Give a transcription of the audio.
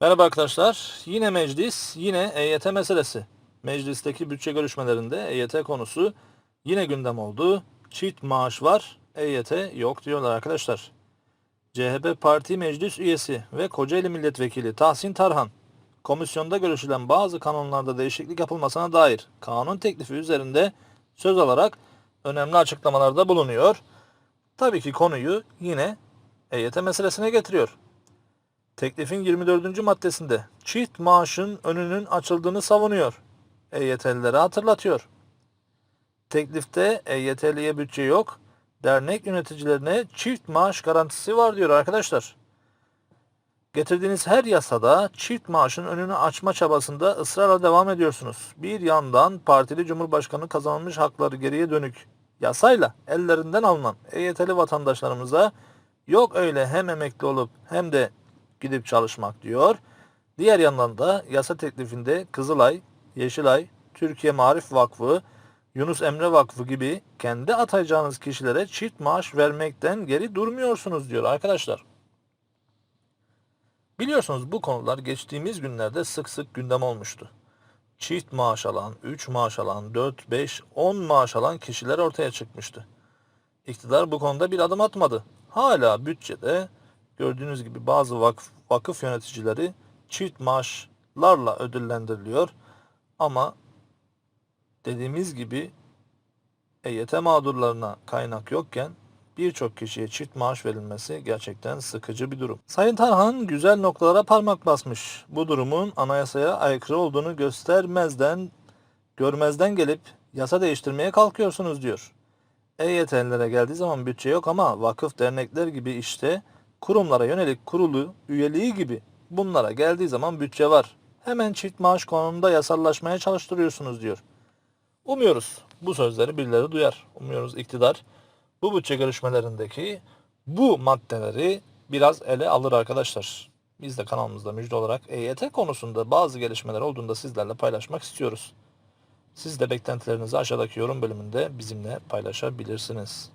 Merhaba arkadaşlar. Yine meclis, yine EYT meselesi. Meclisteki bütçe görüşmelerinde EYT konusu yine gündem oldu. Çift maaş var, EYT yok diyorlar arkadaşlar. CHP Parti Meclis Üyesi ve Kocaeli Milletvekili Tahsin Tarhan, komisyonda görüşülen bazı kanunlarda değişiklik yapılmasına dair kanun teklifi üzerinde söz alarak önemli açıklamalarda bulunuyor. Tabii ki konuyu yine EYT meselesine getiriyor. Teklifin 24. maddesinde çift maaşın önünün açıldığını savunuyor. EYT'lilere hatırlatıyor. Teklifte EYT'liye bütçe yok, dernek yöneticilerine çift maaş garantisi var diyor arkadaşlar. Getirdiğiniz her yasada çift maaşın önünü açma çabasında ısrarla devam ediyorsunuz. Bir yandan partili cumhurbaşkanı kazanılmış hakları geriye dönük yasayla ellerinden alınan EYT'li vatandaşlarımıza yok öyle hem emekli olup hem de gidip çalışmak diyor. Diğer yandan da yasa teklifinde Kızılay, Yeşilay, Türkiye Marif Vakfı, Yunus Emre Vakfı gibi kendi atayacağınız kişilere çift maaş vermekten geri durmuyorsunuz diyor arkadaşlar. Biliyorsunuz bu konular geçtiğimiz günlerde sık sık gündem olmuştu. Çift maaş alan, 3 maaş alan, 4, 5, 10 maaş alan kişiler ortaya çıkmıştı. İktidar bu konuda bir adım atmadı. Hala bütçede gördüğünüz gibi bazı vakıf, vakıf yöneticileri çift maaşlarla ödüllendiriliyor. Ama dediğimiz gibi EYT mağdurlarına kaynak yokken birçok kişiye çift maaş verilmesi gerçekten sıkıcı bir durum. Sayın Tarhan güzel noktalara parmak basmış. Bu durumun anayasaya aykırı olduğunu göstermezden, görmezden gelip yasa değiştirmeye kalkıyorsunuz diyor. EYT'lilere geldiği zaman bütçe yok ama vakıf dernekler gibi işte kurumlara yönelik kurulu üyeliği gibi bunlara geldiği zaman bütçe var. Hemen çift maaş konumunda yasallaşmaya çalıştırıyorsunuz diyor. Umuyoruz bu sözleri birileri duyar. Umuyoruz iktidar bu bütçe görüşmelerindeki bu maddeleri biraz ele alır arkadaşlar. Biz de kanalımızda müjde olarak EYT konusunda bazı gelişmeler olduğunda sizlerle paylaşmak istiyoruz. Siz de beklentilerinizi aşağıdaki yorum bölümünde bizimle paylaşabilirsiniz.